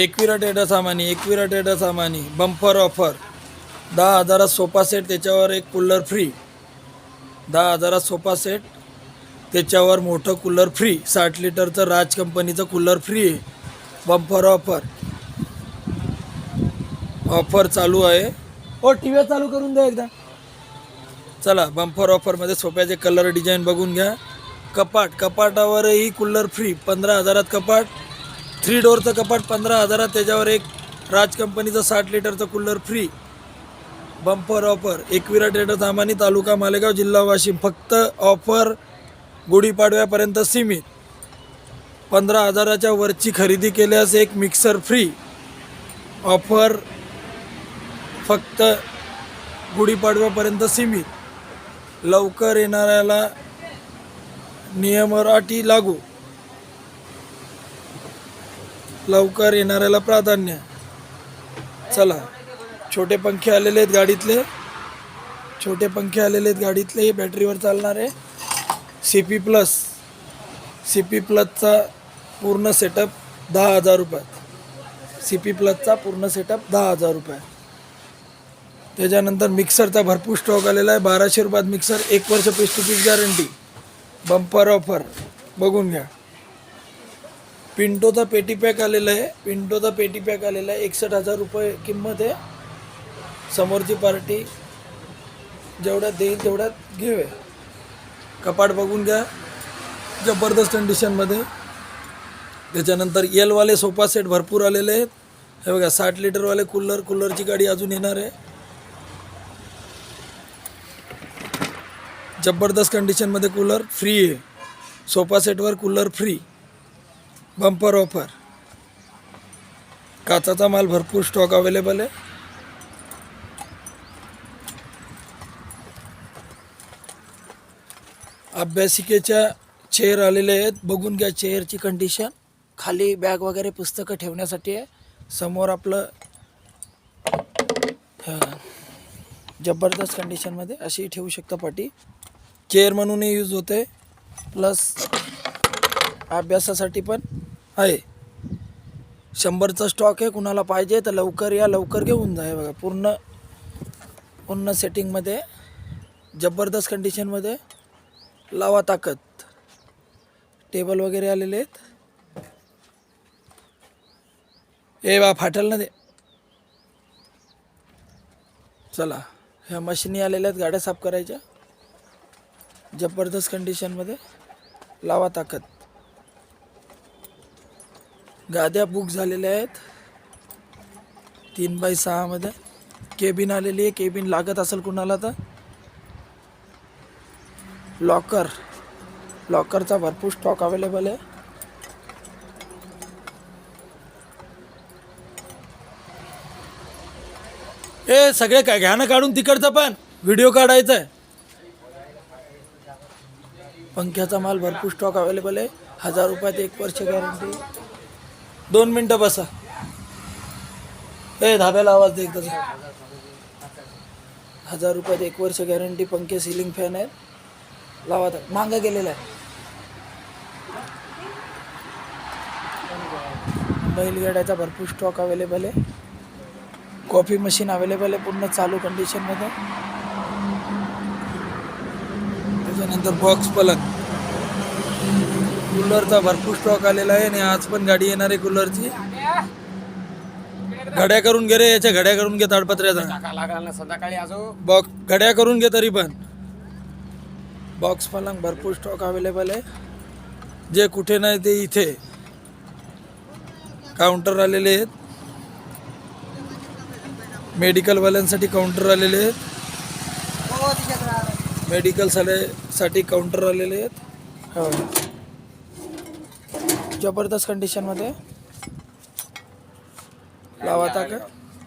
एकविरा टेटा सामानी एकविरा टेटा सामानी बंपर ऑफर दहा हजारात सोफा सेट त्याच्यावर एक कूलर फ्री दहा हजारात सोफा सेट त्याच्यावर मोठं कूलर फ्री साठ लिटरचं राज कंपनीचं कूलर फ्री आहे. बंपर ऑफर ऑफर चालू आहे. हो टी व्ही चालू करून द्या एकदा. चला बंपर ऑफरमध्ये सोप्याचे कलर डिझाईन बघून घ्या. कपाट कपाटावरही कूलर फ्री पंधरा हजारात कपाट. थ्री डोअरचं कपाट पंधरा हजारात त्याच्यावर एक राज कंपनीचं साठ लिटरचं cooler free bumper offer Ekvira trader सामानी तालुका मालेगाव जिल्हा वाशिम. फक्त ऑफर गुढीपाडव्यापर्यंत सीमित. पंधरा हजाराच्या वरची खरेदी केल्यास एक मिक्सर फ्री ऑफर फक्त गुढीपाडव्यापर्यंत सीमित. लवकर येणाऱ्याला नियमराटी अटी लागू. लवकर येणाऱ्याला प्राधान्य. चला छोटे पंखे आलेले आहेत गाडीतले. छोटे पंखे आलेले आहेत गाडीतले हे बॅटरीवर चालणारे C P plus C P प्लसचा पूर्ण सेटअप दहा हजार रुपयात. सी पी प्लसचा पूर्ण सेटअप दहा हजार रुपये त्याच्यानंतर मिक्सरचा भरपूर स्टॉक आलेला आहे. बाराशे रुपयात मिक्सर एक वर्ष piece to piece guarantee bumper offer बघून घ्या. पिंटोचा पेटी पॅक आलेला आहे. पिंटोचा पेटी पॅक आलेला आहे. एकसष्ट हजार रुपये किंमत आहे. समोरची पार्टी जेवढ्यात देईल तेवढ्यात घेऊया कपाट बघून घ्या. जबरदस्त कंडिशनमध्ये त्याच्यानंतर येलवाले सोफा सेट भरपूर आलेले आहेत. हे बघा साठ लिटरवाले कूलर कूलरची गाडी अजून येणार आहे. जबरदस्त कंडिशनमध्ये कूलर फ्री आहे. सोफा सेटवर कूलर फ्री बंपर ऑफर काचाचा माल भरपूर स्टॉक अवेलेबल आहे. अभ्यासिकेच्या चेअर आलेले आहेत. बघून घ्या चेअरची कंडिशन खाली बॅग वगैरे पुस्तकं ठेवण्यासाठी आहे. समोर आपलं जबरदस्त कंडिशनमध्ये अशी ठेवू शकता पाठी चेअर म्हणूनही यूज होते. प्लस अभ्यासासाठी पण आहे. शंभरचा स्टॉक आहे कुणाला पाहिजे तर लवकर या लवकर घेऊन जा. बघा पूर्ण पूर्ण सेटिंगमध्ये जबरदस्त कंडिशनमध्ये लावा ताकद. टेबल वगैरे आलेले आहेत. ए बा फाटल ना ते चला ह्या मशीनी आलेल्या आहेत गाड्या साफ करायच्या. जबरदस्त कंडिशनमध्ये लावा ताकद. गाद्या बुक झालेल्या आहेत. तीन बाय सहामध्ये केबिन आलेली आहे. केबिन लागत असेल कुणाला तर. लॉकर लॉकरचा भरपूर स्टॉक अवेलेबल आहे. ए सगळे काय घ्या ना काढून तिकडचं पण? व्हिडिओ काढायचा आहे पंख्याचा माल भरपूर स्टॉक अवेलेबल आहे. हजार रुपयात एक वर्ष गॅरंटी दोन मिनटं बसा. ए धाब्याला आवाज दे एकदा हजार रुपयात एक वर्ष गॅरंटी पंखे सिलिंग फॅन आहेत. लावा तर मागं गेलेला आहे. बैलगाड्याचा भरपूर स्टॉक अवेलेबल आहे. कॉफी मशीन अवेलेबल आहे पूर्ण चालू कंडिशनमध्ये त्याच्यानंतर बॉक्स पलंग. कूलरचा भरपूर स्टॉक आलेला आहे आणि आज पण गाडी येणार आहे कूलरची. घड्या करून घे रे याच्या घड्या करून घे ताडपत्र्याचा. टाका लागाल ना संध्याकाळी आजो. बॉक्स घड्या करून घे तरी पण. बॉक्स पलंग भरपूर स्टॉक अवेलेबल आहे. जे कुठे नाही ते इथे. काउंटर आलेले आहेत. मेडिकलवाल्यांसाठी काउंटर आलेले आहेत. मेडिकलसाठी काउंटर आलेले आहेत. हो. जबरदस्त कंडिशनमध्ये लावा का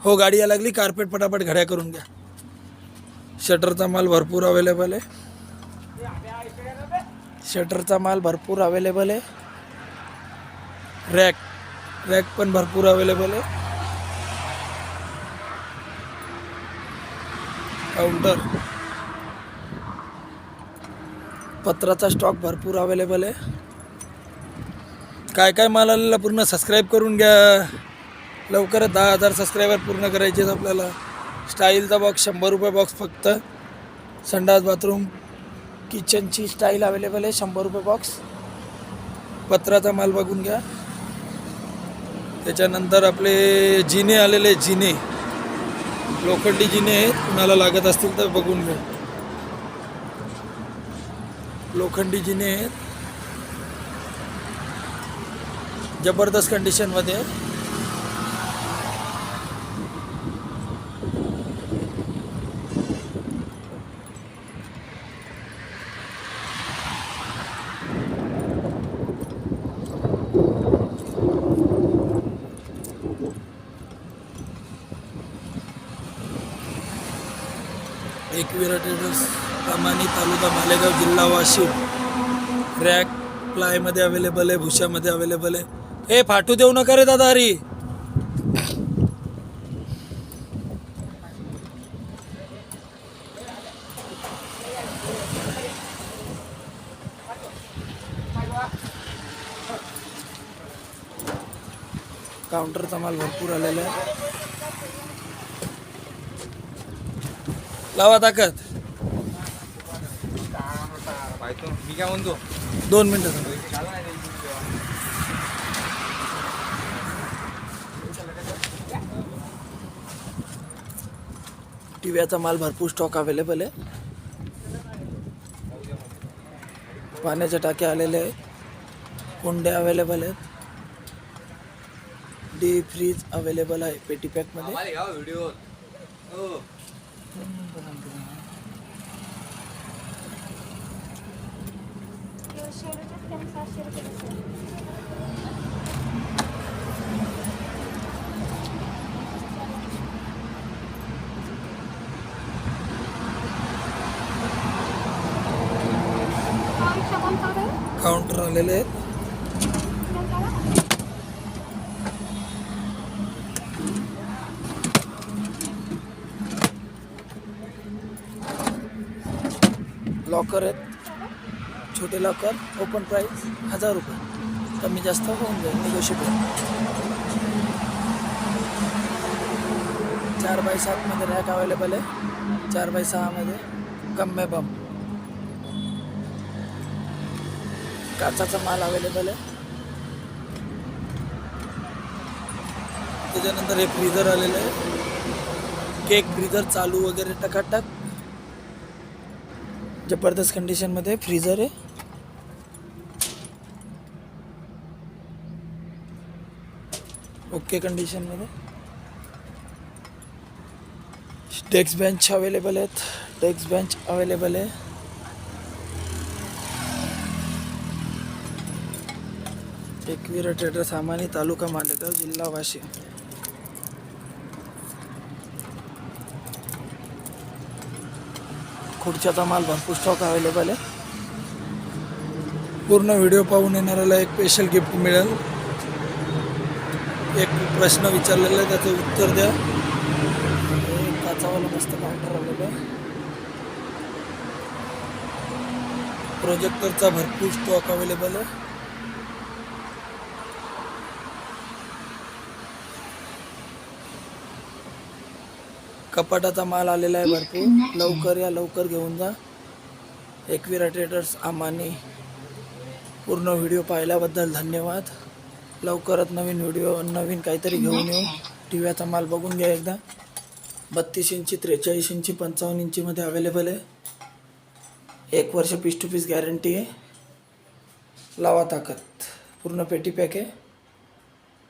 हो गाडी या लागली. कार्पेट पटापट घड्या करून घ्या. शटरचा माल भरपूर अवेलेबल आहे. शटरचा माल भरपूर अवेलेबल आहे. रॅक रॅक पण भरपूर अवेलेबल आहे. काउंटर पत्राचा स्टॉक भरपूर अवेलेबल आहे. काय काय माल आलेला पूर्ण सबस्क्राईब करून घ्या. लवकरच दहा हजार सबस्क्रायबर पूर्ण करायचे आहेत आपल्याला. स्टाईलचा बॉक्स शंभर रुपये बॉक्स फक्त. संडास बाथरूम किचनची स्टाईल अवेलेबल आहे शंभर रुपये बॉक्स पत्राचा माल बघून घ्या. त्याच्यानंतर आपले जिने आलेले जिने. लोखंडी जिने आहेत. कुणाला लागत असतील तर बघून घ्या. लोखंडी जिने आहेत. जबरदस्त कंडिशनमध्ये आहेत. एकविरा ट्रेडर्स अमानी तालुका मालेगाव जिल्हा वाशिम रॅक प्लायमध्ये अवेलेबल आहे भुशामध्ये अवेलेबल आहे ए फाटू देऊ नका रे दादा हरी. काउंटरचा माल भरपूर आलेला आहे. लावा ताकद. मी काय म्हणतो? दोन मिनिटं टिव्याचा माल भरपूर स्टॉक अवेलेबल आहे. पाण्याच्या टाक्या आलेल्या आहेत. कोंड्या अवेलेबल आहेत. डी फ्रीज अवेलेबल आहे पेटी पॅकमध्ये व्हिडिओ आहेत. लॉकर आहेत. छोटे लॉकर ओपन प्राईस हजार रुपये. कमी जास्त होऊन जाईल निगोशिएबल चार बाय सातमध्ये रॅक अवेलेबल आहे. चार बाय सहामध्ये कम्मे बम. काचाचा माल अवेलेबल आहे. त्याच्यानंतर हे फ्रीजर आलेलं आहे. केक फ्रीजर चालू वगैरे टकाटक. जबरदस्त कंडिशनमध्ये फ्रीजर आहे. ओके कंडिशनमध्ये डेस्क बेंच अवेलेबल आहेत. डेस्क बेंच अवेलेबल आहे. एकवीर ट्रेडर सामानी तालुका मालेगाव जिल्हा वाशिम खुर्च्याचा माल भरपूर स्टॉक अवेलेबल आहे. पूर्ण व्हिडिओ पाहून येणाऱ्याला एक स्पेशल गिफ्ट मिळेल. एक प्रश्न विचारलेला आहे त्याचं उत्तर द्या. एक काचावाला मस्त काउंटर आलेलं आहे. प्रोजेक्टरचा भरपूर स्टॉक अवेलेबल आहे. कपाटाचा माल आलेला आहे भरपूर. लवकर या लवकर घेऊन जा. एकविरा ट्रेडर्स आमानी पूर्ण व्हिडिओ पाहिल्याबद्दल धन्यवाद. लवकरच नवीन व्हिडिओ नवीन काहीतरी घेऊन येऊ. टीव्हीचा माल बघून घ्या एकदा. बत्तीस इंची त्रेचाळीस इंची पंचावन्न इंचीमध्ये अवेलेबल आहे. एक वर्ष पीस टू पीस गॅरंटी आहे. लावा ताकद. पूर्ण पेटी पॅक आहे.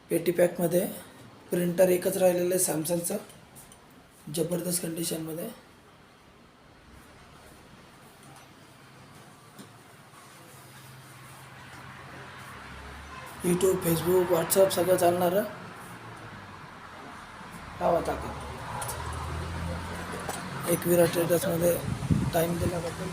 पेटी पॅकमध्ये प्रिंटर एकच राहिलेलं आहे सॅमसंगचं जबरदस्त कंडिशनमध्ये यूट्यूब फेसबुक व्हॉट्सअप सगळं चालणार लावा ताकद. एकविरा ट्रेडर्समध्ये टाईम दिल्याबद्दल